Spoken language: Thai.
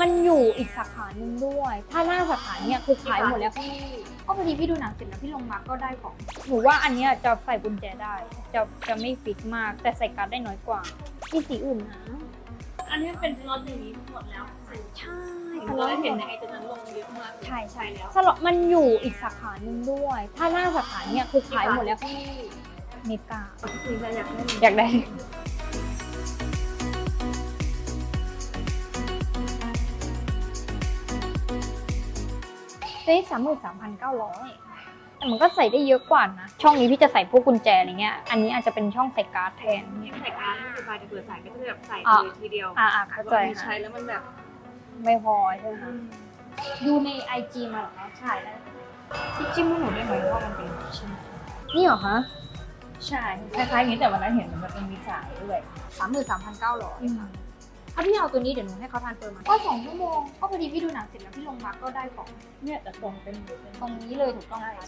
มันอยู่อีกสาขาหนึ่งด้วย ถ้าหน้าสาขาเนี่ยคือขายหมดแล้วพี่ก็พอดีพี่ดูหนังเสร็จแล้วพี่ลงมาก็ได้ของ หนูว่าอันเนี้ยจะใส่กุญแจได้ จะจะไม่ฟิกมาก แต่ใส่การ์ดได้น้อยกว่าที่สีอื่นนะ อันนี้เป็นรถอย่างนี้หมดแล้วใช่เราได้เห็นในไอจีนั้นลงเยอะมากใช่ใช่แล้วสล็อตมันอยู่อีกสาขาหนึ่งด้วย ถ้าหน้าสาขาเนี่ยคือขายหมดแล้วพี่เมกาคืออยากได้อยากได้ ได้สามหมื่นสามพันเก้าร้อยแต่มันก็ใส่ได้เยอะกว่านะ ช่องนี้พี่จะใส่พวกกุญแจอะไรเงี้ย อันนี้อาจจะเป็นช่องใส่การ์ดแทนเนี่ยใส่การดสบายจะเปิดสายก็จะแบบใส่อะเลยทีเดียวอ่าอ่าเข้าใจมีใช้ค่ะแล้วมันแบบไม่พอใช่ไหมคะดูในไอจีมาเหรอคะใช่แล้วพี่จิ้มให้หนูได้ไหมว่ามันเป็นใช่ไหมนี่เหรอคะใช่คล้ายๆอย่างนี้แต่วันนั้นเห็นมันเป็นมีสายด้วยสามหมื่นสามพันเก้าร้อย ถ้าพี่เอาตัวนี้เดี๋ยวหนูให้เขาทานเฟิร์มมาก็สองชั่วโมงก็พอดีพี่ดูหนังเสร็จแล้วพี่ลงมาก็ได้ของเนี่ยแต่ตรงเป็นตรงนี้เลยถูกต้องไหมคะ